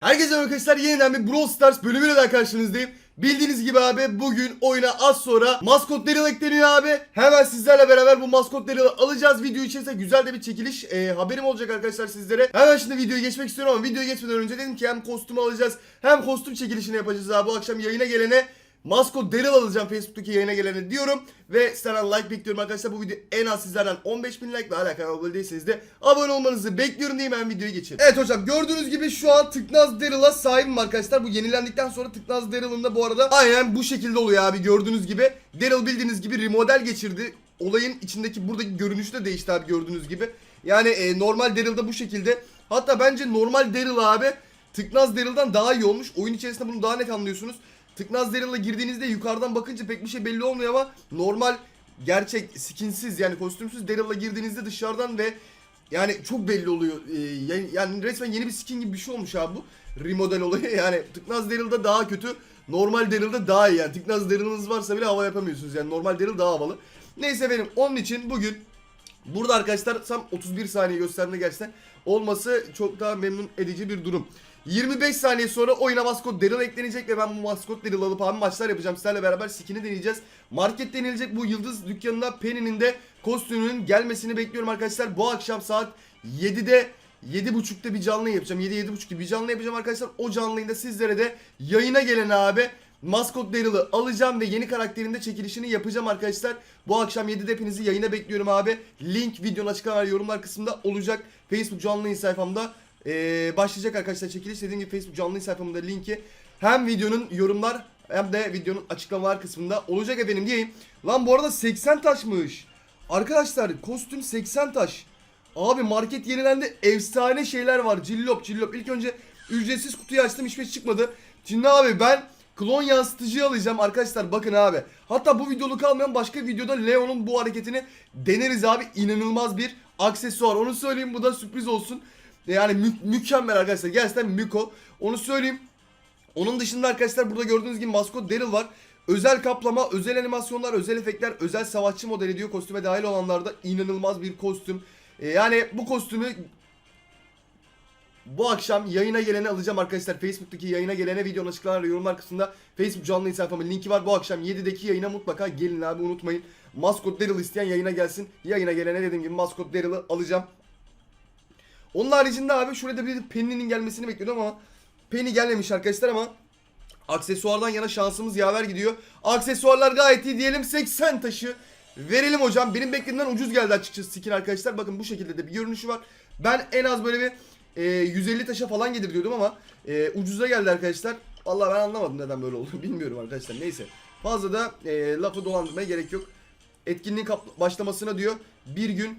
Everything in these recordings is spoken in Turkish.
Herkese arkadaşlar yeniden bir Brawl Stars bölümüyle daha karşınızdayım. Bildiğiniz gibi abi bugün oyuna az sonra maskot Daryl ekleniyor abi. Hemen sizlerle beraber bu maskot Daryl'ı alacağız. Video içerisinde güzel de bir çekiliş e, haberim olacak arkadaşlar sizlere. Hemen şimdi videoya geçmek istiyorum ama videoya geçmeden önce dedim ki hem kostümü alacağız hem kostüm çekilişini yapacağız abi. Bu akşam yayına gelene Maskot Daryl alacağım Facebook'taki yayına gelene diyorum. Ve sizlerden like bekliyorum arkadaşlar. Bu video en az sizlerden 15 bin like ve hala kanala abone değilseniz de abone olmanızı bekliyorum diyeyim hemen videoya geçelim. Evet hocam gördüğünüz gibi şu an Tıknaz Daryl'a sahibim arkadaşlar. Bu yenilendikten sonra Tıknaz Daryl'ın da bu arada aynen bu şekilde oluyor abi gördüğünüz gibi. Daryl bildiğiniz gibi remodel geçirdi. Olayın içindeki buradaki görünüşü de değişti abi gördüğünüz gibi. Yani e, normal Daryl'da bu şekilde. Hatta bence normal Daryl abi Tıknaz Daryl'dan daha iyi olmuş. Oyun içerisinde bunu daha net anlıyorsunuz. Tıknaz Daryl'a girdiğinizde yukarıdan bakınca pek bir şey belli olmuyor ama normal gerçek skinsiz yani kostümsüz Daryl'la girdiğinizde dışarıdan ve yani çok belli oluyor. Ee, yani, yani resmen yeni bir skin gibi bir şey olmuş abi bu. Remodel olayı yani Tıknaz Daryl'da daha kötü. Normal Daryl'da daha iyi yani. Tıknaz Daryl'ınız varsa bile hava yapamıyorsunuz yani. Normal Daryl daha havalı. Neyse benim onun için bugün Burada arkadaşlar tam 31 saniye gösterme gerçekten olması çok daha memnun edici bir durum. 25 saniye sonra oyuna maskot Daryl eklenecek ve ben bu maskot Daryl alıp abi maçlar yapacağım. Sizlerle beraber skin'i deneyeceğiz. Market denilecek bu yıldız dükkanına Penny'nin de kostümünün gelmesini bekliyorum arkadaşlar. Bu akşam saat 7'de 7.30'da bir canlı yapacağım. 7-7.30 gibi bir canlı yapacağım arkadaşlar. O canlı yayında sizlere de yayına gelen abi Maskot Daryl'ı alacağım ve yeni karakterinde çekilişini yapacağım arkadaşlar. Bu akşam 7'de hepinizi yayına bekliyorum abi. Link videonun açıklama yorumlar kısmında olacak. Facebook canlı sayfamda ee, başlayacak arkadaşlar çekiliş. Dediğim gibi Facebook canlı sayfamda linki hem videonun yorumlar hem de videonun açıklamalar kısmında olacak efendim diyeyim. Lan bu arada 80 taşmış. Arkadaşlar kostüm 80 taş. Abi market yenilendi. Efsane şeyler var. Cillop cillop. İlk önce ücretsiz kutuyu açtım. Hiçbir şey çıkmadı. Şimdi abi ben klon yansıtıcı alacağım arkadaşlar. Bakın abi. Hatta bu videolu kalmayan başka videoda Leon'un bu hareketini deneriz abi. İnanılmaz bir aksesuar. Onu söyleyeyim. Bu da sürpriz olsun. Yani mü- mükemmel arkadaşlar. Gerçekten Miko. Onu söyleyeyim. Onun dışında arkadaşlar burada gördüğünüz gibi maskot Daryl var. Özel kaplama, özel animasyonlar, özel efektler, özel savaşçı modeli diyor. Kostüme dahil olanlarda inanılmaz bir kostüm. Ee, yani bu kostümü bu akşam yayına gelene alacağım arkadaşlar. Facebook'taki yayına gelene videonun açıklamalar ve yorumlar kısmında Facebook canlı sayfamın linki var. Bu akşam 7'deki yayına mutlaka gelin abi unutmayın. Maskot Daryl isteyen yayına gelsin. Yayına gelene dediğim gibi Maskot Daryl'ı alacağım. Onun haricinde abi şurada bir Penny'nin gelmesini bekliyordum ama Penny gelmemiş arkadaşlar ama aksesuardan yana şansımız yaver gidiyor. Aksesuarlar gayet iyi diyelim 80 taşı verelim hocam. Benim beklediğimden ucuz geldi açıkçası skin arkadaşlar. Bakın bu şekilde de bir görünüşü var. Ben en az böyle bir e, 150 taşa falan gelir diyordum ama e, ucuza geldi arkadaşlar. Vallahi ben anlamadım neden böyle oldu bilmiyorum arkadaşlar. Neyse fazla da e, lafı dolandırmaya gerek yok. Etkinliğin başlamasına diyor bir gün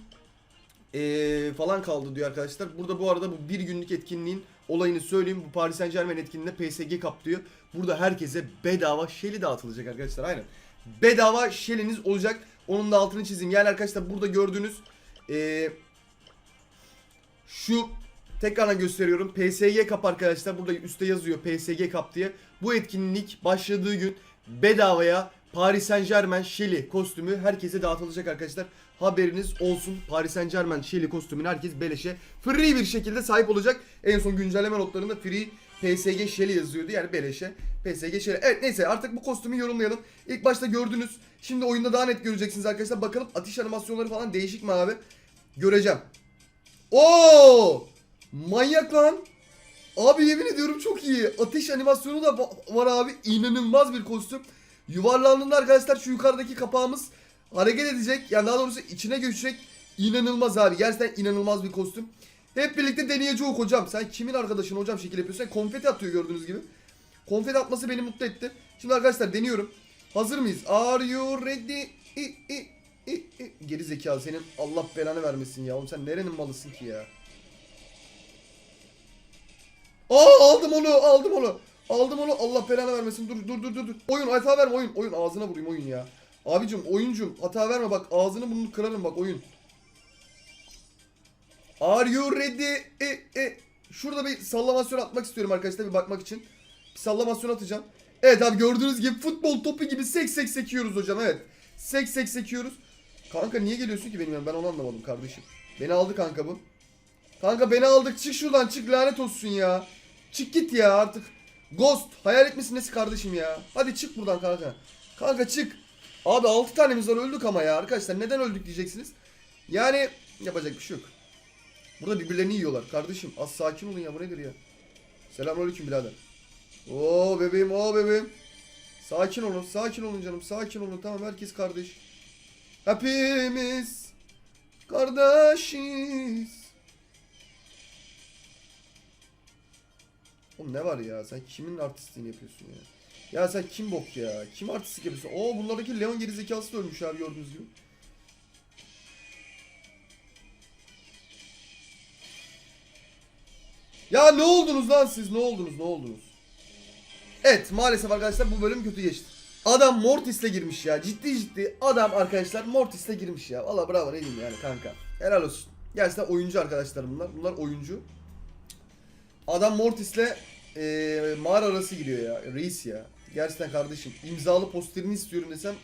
ee, falan kaldı diyor arkadaşlar. Burada bu arada bu bir günlük etkinliğin olayını söyleyeyim. Bu Paris Saint Germain etkinliğinde PSG Cup diyor. Burada herkese bedava Shelly dağıtılacak arkadaşlar. Aynen. Bedava Shelly'niz olacak. Onun da altını çizeyim. Yani arkadaşlar burada gördüğünüz ee, şu tekrardan gösteriyorum. PSG Cup arkadaşlar. Burada üstte yazıyor PSG Cup diye. Bu etkinlik başladığı gün bedavaya Paris Saint Germain Shelly kostümü herkese dağıtılacak arkadaşlar. Haberiniz olsun. Paris Saint Germain Shelly kostümünü herkes beleşe free bir şekilde sahip olacak. En son güncelleme notlarında free PSG Shelly yazıyordu yani beleşe PSG Shelly. Evet neyse artık bu kostümü yorumlayalım. İlk başta gördünüz. Şimdi oyunda daha net göreceksiniz arkadaşlar. Bakalım atış animasyonları falan değişik mi abi? Göreceğim. Oo! Manyak lan. Abi yemin ediyorum çok iyi. Ateş animasyonu da va- var abi. İnanılmaz bir kostüm. Yuvarlandığında arkadaşlar şu yukarıdaki kapağımız hareket edecek. Yani daha doğrusu içine göçecek. İnanılmaz abi. Gerçekten inanılmaz bir kostüm. Hep birlikte deneyeceğiz hocam. Sen kimin arkadaşın hocam şekil yapıyorsun? Konfeti atıyor gördüğünüz gibi. Konfeti atması beni mutlu etti. Şimdi arkadaşlar deniyorum. Hazır mıyız? Are you ready? İ, i, i, i. Geri zekalı senin Allah belanı vermesin ya. Oğlum sen nerenin malısın ki ya? Aa aldım onu aldım onu. Aldım onu Allah belanı vermesin. Dur dur dur dur. dur. Oyun hata verme oyun. Oyun ağzına vurayım oyun ya. Abicim oyuncum hata verme bak ağzını burnunu kırarım bak oyun. Are you ready? E, e. Şurada bir sallamasyon atmak istiyorum arkadaşlar bir bakmak için. Bir sallamasyon atacağım. Evet abi gördüğünüz gibi futbol topu gibi sek sek sekiyoruz hocam evet. Sek sek sekiyoruz. Kanka niye geliyorsun ki benim yanıma? ben onu anlamadım kardeşim. Beni aldı kanka bu. Kanka beni aldık çık şuradan çık lanet olsun ya. Çık git ya artık. Ghost hayalet misin nesi kardeşim ya? Hadi çık buradan kanka. Kanka çık. Abi 6 tanemiz var öldük ama ya arkadaşlar neden öldük diyeceksiniz. Yani yapacak bir şey yok. Burada birbirlerini yiyorlar kardeşim. Az sakin olun ya bu nedir ya? Selamünaleyküm birader. Oo bebeğim o bebeğim. Sakin olun sakin olun canım sakin olun tamam herkes kardeş. Hepimiz kardeşiz. Oğlum ne var ya sen kimin artistliğini yapıyorsun ya? Ya sen kim bok ya? Kim artistlik yapıyorsun? Oo bunlardaki Leon gerizekası da ölmüş abi gördüğünüz gibi. Ya ne oldunuz lan siz? Ne oldunuz? Ne oldunuz? Evet maalesef arkadaşlar bu bölüm kötü geçti. Adam Mortis'le girmiş ya. Ciddi ciddi adam arkadaşlar Mortis'le girmiş ya. Valla bravo ne diyeyim yani kanka. Helal olsun. Gerçekten oyuncu arkadaşlar bunlar. Bunlar oyuncu. Adam Mortis'le eee mağara arası giriyor ya. Reis ya. Gerçekten kardeşim. imzalı posterini istiyorum desem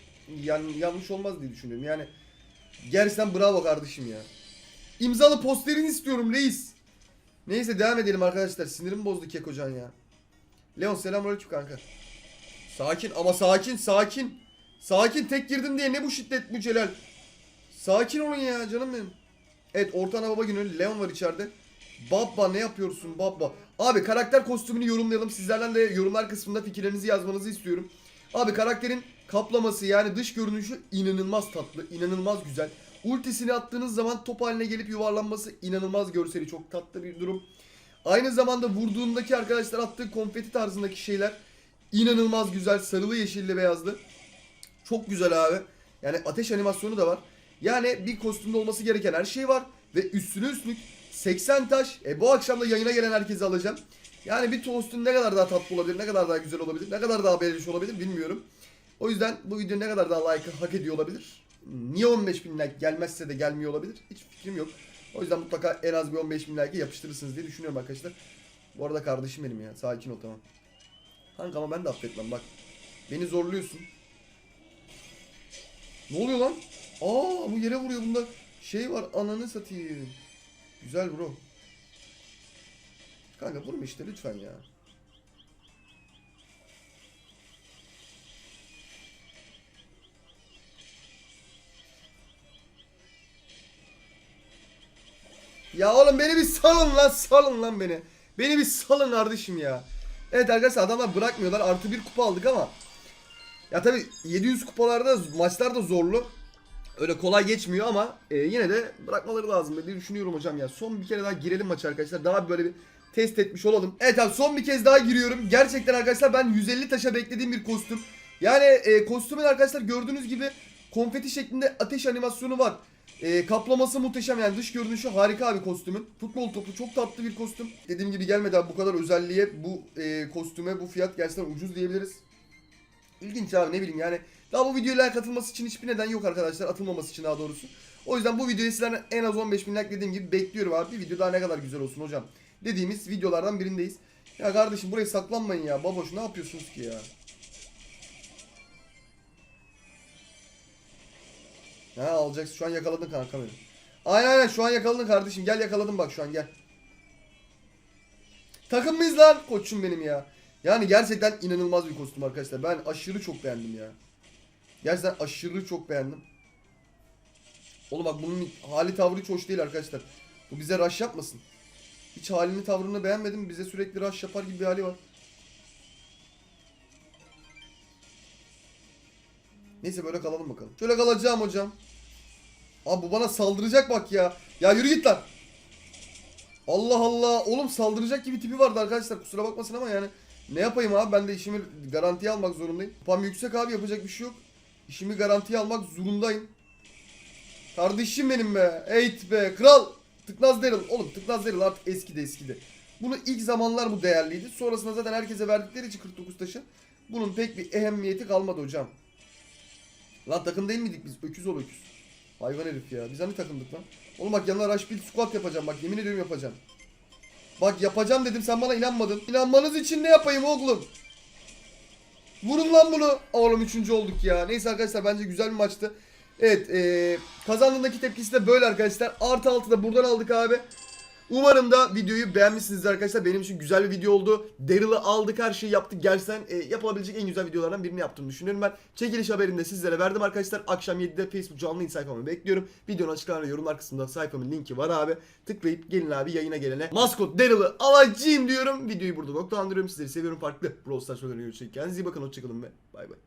yani yanlış olmaz diye düşünüyorum. Yani gerçekten bravo kardeşim ya. İmzalı posterini istiyorum reis. Neyse devam edelim arkadaşlar. Sinirim bozdu Kekocan ya. Leon selamünaleyküm kanka. Sakin ama sakin sakin. Sakin tek girdim diye ne bu şiddet bu Celal. Sakin olun ya canım benim. Evet orta ana baba günü Leon var içeride. Baba ne yapıyorsun baba? Abi karakter kostümünü yorumlayalım. Sizlerden de yorumlar kısmında fikirlerinizi yazmanızı istiyorum. Abi karakterin kaplaması yani dış görünüşü inanılmaz tatlı, inanılmaz güzel. Ultisini attığınız zaman top haline gelip yuvarlanması inanılmaz görseli çok tatlı bir durum. Aynı zamanda vurduğundaki arkadaşlar attığı konfeti tarzındaki şeyler inanılmaz güzel. Sarılı, yeşilli, beyazlı. Çok güzel abi. Yani ateş animasyonu da var. Yani bir kostümde olması gereken her şey var. Ve üstüne üstlük 80 taş. E, bu akşam da yayına gelen herkese alacağım. Yani bir kostüm ne kadar daha tatlı olabilir, ne kadar daha güzel olabilir, ne kadar daha beğeniş olabilir bilmiyorum. O yüzden bu video ne kadar daha like hak ediyor olabilir. Niye 15 bin like gelmezse de gelmiyor olabilir? Hiç fikrim yok. O yüzden mutlaka en az bir 15 bin like'ı yapıştırırsınız diye düşünüyorum arkadaşlar. Bu arada kardeşim benim ya. Sakin ol tamam. Kanka ama ben de affetmem bak. Beni zorluyorsun. Ne oluyor lan? Aa bu yere vuruyor bunda. Şey var ananı satayım. Güzel bro. Kanka vurma işte lütfen ya. Ya oğlum beni bir salın lan salın lan beni. Beni bir salın kardeşim ya. Evet arkadaşlar adamlar bırakmıyorlar. Artı bir kupa aldık ama. Ya tabi 700 kupalarda maçlar da zorlu. Öyle kolay geçmiyor ama e, yine de bırakmaları lazım diye düşünüyorum hocam ya. Son bir kere daha girelim maça arkadaşlar. Daha böyle bir test etmiş olalım. Evet abi son bir kez daha giriyorum. Gerçekten arkadaşlar ben 150 taşa beklediğim bir kostüm. Yani e, kostümün arkadaşlar gördüğünüz gibi konfeti şeklinde ateş animasyonu var. E, kaplaması muhteşem yani dış görünüşü harika bir kostümün. Futbol topu çok tatlı bir kostüm. Dediğim gibi gelmedi abi bu kadar özelliğe bu e, kostüme bu fiyat gerçekten ucuz diyebiliriz. İlginç abi ne bileyim yani. Daha bu videoya katılması için hiçbir neden yok arkadaşlar. Atılmaması için daha doğrusu. O yüzden bu videoyu sizlerden en az 15 bin like dediğim gibi bekliyorum abi. Bir video daha ne kadar güzel olsun hocam. Dediğimiz videolardan birindeyiz. Ya kardeşim buraya saklanmayın ya. Baboş ne yapıyorsunuz ki ya? Ha alacaksın. Şu an yakaladın kanka beni. Aynen aynen şu an yakaladın kardeşim. Gel yakaladım bak şu an gel. Takım mıyız lan? Koçum benim ya. Yani gerçekten inanılmaz bir kostüm arkadaşlar. Ben aşırı çok beğendim ya. Gerçekten aşırı çok beğendim. Oğlum bak bunun hali tavrı hiç hoş değil arkadaşlar. Bu bize rush yapmasın. Hiç halini tavrını beğenmedim. Bize sürekli rush yapar gibi bir hali var. Neyse böyle kalalım bakalım. Şöyle kalacağım hocam. Abi bu bana saldıracak bak ya. Ya yürü git lan. Allah Allah. Oğlum saldıracak gibi tipi vardı arkadaşlar. Kusura bakmasın ama yani. Ne yapayım abi ben de işimi garantiye almak zorundayım. Kupam yüksek abi yapacak bir şey yok. İşimi garantiye almak zorundayım. Kardeşim benim be. Eğit be. Kral. Tıknaz Daryl. Oğlum Tıknaz Daryl artık eskidi eskidi. Bunu ilk zamanlar bu değerliydi. Sonrasında zaten herkese verdikleri için 49 taşı. Bunun pek bir ehemmiyeti kalmadı hocam. Lan takım değil miydik biz? Öküz ol öküz. Hayvan herif ya. Biz hani takımdık lan? Oğlum bak yanına rush build squat yapacağım. Bak yemin ediyorum yapacağım. Bak yapacağım dedim sen bana inanmadın. İnanmanız için ne yapayım oğlum? Vurun lan bunu. Oğlum üçüncü olduk ya. Neyse arkadaşlar bence güzel bir maçtı. Evet ee, kazandığındaki tepkisi de böyle arkadaşlar. Artı altı da buradan aldık abi. Umarım da videoyu beğenmişsinizdir arkadaşlar. Benim için güzel bir video oldu. Daryl'ı aldık her şeyi yaptık. Gerçekten e, yapılabilecek en güzel videolardan birini yaptığımı düşünüyorum ben. Çekiliş haberini de sizlere verdim arkadaşlar. Akşam 7'de Facebook canlı yayın sayfamı bekliyorum. Videonun açıklama yorumlar kısmında sayfamın linki var abi. Tıklayıp gelin abi yayına gelene. Maskot Daryl'ı alacağım diyorum. Videoyu burada noktalandırıyorum. Sizleri seviyorum farklı. Brawl Stars videolarına görüşürüz. Kendinize iyi bakın. Hoşçakalın ve bay bay.